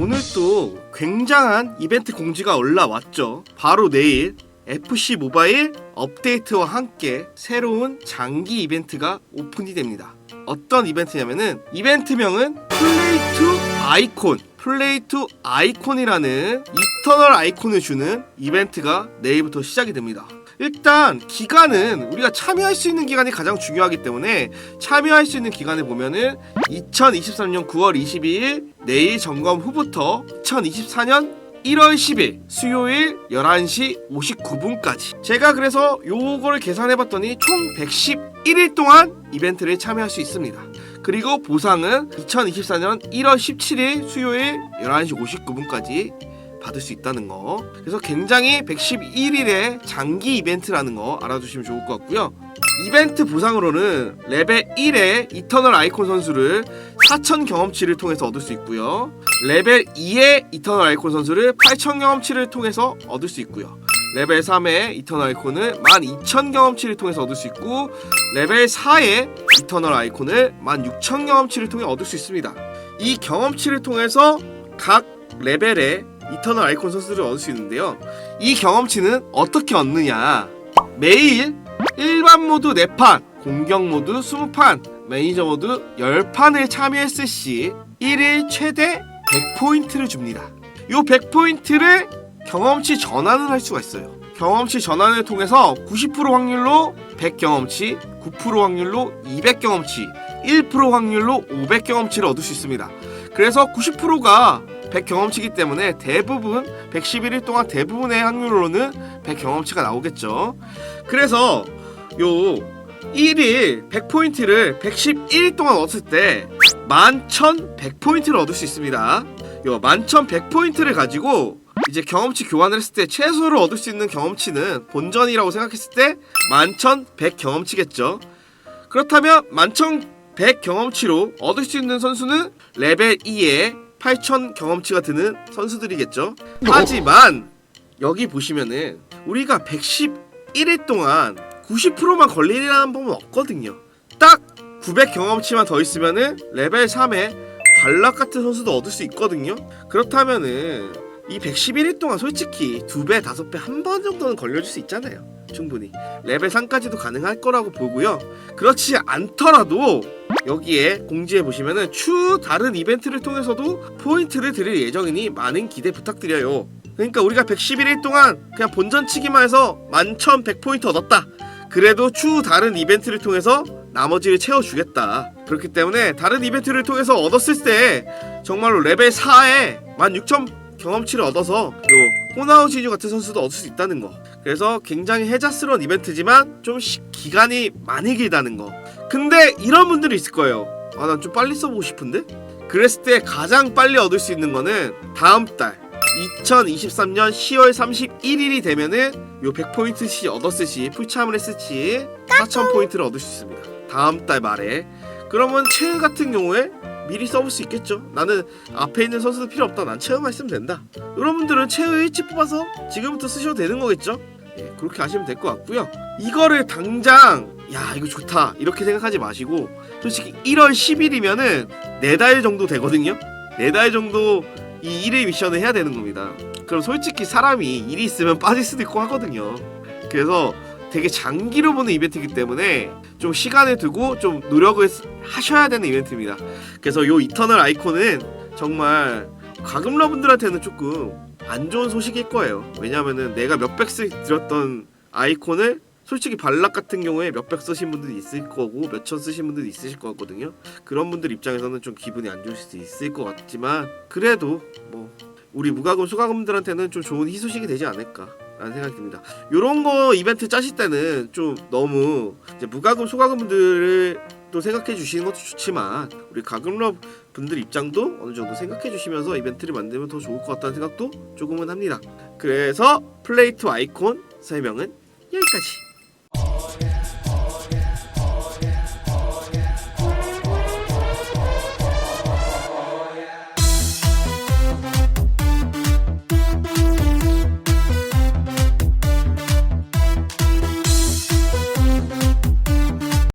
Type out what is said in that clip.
오늘 또 굉장한 이벤트 공지가 올라왔죠. 바로 내일 FC 모바일 업데이트와 함께 새로운 장기 이벤트가 오픈이 됩니다. 어떤 이벤트냐면은 이벤트명은 플레이 투 아이콘 플레이 투 아이콘이라는 이터널 아이콘을 주는 이벤트가 내일부터 시작이 됩니다. 일단 기간은 우리가 참여할 수 있는 기간이 가장 중요하기 때문에 참여할 수 있는 기간을 보면은 2023년 9월 22일 내일 점검 후부터 2024년 1월 10일 수요일 11시 59분까지 제가 그래서 요거를 계산해 봤더니 총 111일 동안 이벤트를 참여할 수 있습니다. 그리고 보상은 2024년 1월 17일 수요일 11시 59분까지 받을 수 있다는 거. 그래서 굉장히 111일의 장기 이벤트라는 거 알아두시면 좋을 것 같고요. 이벤트 보상으로는 레벨 1의 이터널 아이콘 선수를 4,000 경험치를 통해서 얻을 수 있고요. 레벨 2의 이터널 아이콘 선수를 8,000 경험치를 통해서 얻을 수 있고요. 레벨 3의 이터널 아이콘을 12,000 경험치를 통해서 얻을 수 있고 레벨 4의 이터널 아이콘을 16,000 경험치를 통해 얻을 수 있습니다. 이 경험치를 통해서 각 레벨의 이터널 아이콘 선수를 얻을 수 있는데요. 이 경험치는 어떻게 얻느냐? 매일 일반 모드 4판, 공격 모드 20판, 매니저 모드 10판을 참여했을 시 1일 최대 100포인트를 줍니다. 이 100포인트를 경험치 전환을 할 수가 있어요. 경험치 전환을 통해서 90% 확률로 100 경험치, 9% 확률로 200 경험치, 1% 확률로 500 경험치를 얻을 수 있습니다. 그래서 90%가 100 경험치기 때문에 대부분 111일 동안 대부분의 확률로는 100 경험치가 나오겠죠. 그래서 요 1일 100포인트를 111일 동안 얻을 때 11,100포인트를 얻을 수 있습니다. 요 11,100포인트를 가지고 이제 경험치 교환을 했을 때 최소로 얻을 수 있는 경험치는 본전이라고 생각했을 때 11,100 경험치겠죠. 그렇다면 11,100 경험치로 얻을 수 있는 선수는 레벨 2 에8,000 경험치가 드는 선수들이겠죠. 하지만 여기 보시면은 우리가 111일 동안 90%만 걸리라는 법은 없거든요. 딱 900 경험치만 더 있으면은 레벨 3에 발락 같은 선수도 얻을 수 있거든요. 그렇다면은 이 111일 동안 솔직히 두 배, 다섯 배한 번 정도는 걸려줄 수 있잖아요. 충분히 레벨 3까지도 가능할 거라고 보고요. 그렇지 않더라도 여기에 공지해 보시면은 추 다른 이벤트를 통해서도 포인트를 드릴 예정이니 많은 기대 부탁드려요. 그러니까 우리가 111일 동안 그냥 본전 치기만 해서 11,100포인트 얻었다. 그래도 추 다른 이벤트를 통해서 나머지를 채워주겠다. 그렇기 때문에 다른 이벤트를 통해서 얻었을 때 정말로 레벨 4에 16,000 경험치를 얻어서 요 호나우지뉴 같은 선수도 얻을 수 있다는 거. 그래서 굉장히 해자스러운 이벤트지만 좀 시- 기간이 많이 길다는 거. 근데 이런 분들이 있을 거예요. 아, 난 좀 빨리 써보고 싶은데? 그랬을 때 가장 빨리 얻을 수 있는 거는 다음 달 2023년 10월 31일이 되면은 요 100포인트 시 얻었을 시 풀참을 했을 시 4000포인트를 얻을 수 있습니다. 다음 달 말에. 그러면 체험 같은 경우에 미리 써볼 수 있겠죠. 나는 앞에 있는 선수도 필요 없다. 난 체험만 있으면 된다. 여러분들은 체험 일찍 뽑아서 지금부터 쓰셔도 되는 거겠죠? 예, 그렇게 하시면 될 것 같고요. 이거를 당장 야 이거 좋다 이렇게 생각하지 마시고 솔직히 1월 10일이면은 네 달 정도 되거든요. 네 달 정도 이 1회 미션을 해야 되는 겁니다. 그럼 솔직히 사람이 일이 있으면 빠질 수도 있고 하거든요. 그래서 되게 장기로 보는 이벤트이기 때문에 좀 시간을 두고 좀 노력을 하셔야 되는 이벤트입니다. 그래서 요 이터널 아이콘은 정말 가금러분들한테는 조금 안 좋은 소식일 거예요. 왜냐면은 내가 몇백씩 들었던 아이콘을 솔직히 발락 같은 경우에 몇백 쓰신 분들이 있을 거고 몇천 쓰신 분들이 있으실 것 같거든요. 그런 분들 입장에서는 좀 기분이 안 좋을 수도 있을 것 같지만 그래도 뭐 우리 무가금 수가금들한테는 좀 좋은 희소식이 되지 않을까 라는 생각이 듭니다. 요런 거 이벤트 짜실 때는 좀 너무 이제 무가금 수가금들을 또 생각해 주시는 것도 좋지만 우리 가금러 분들 입장도 어느 정도 생각해 주시면서 이벤트를 만들면 더 좋을 것 같다는 생각도 조금은 합니다. 그래서 플레이트 아이콘 설명은 여기까지.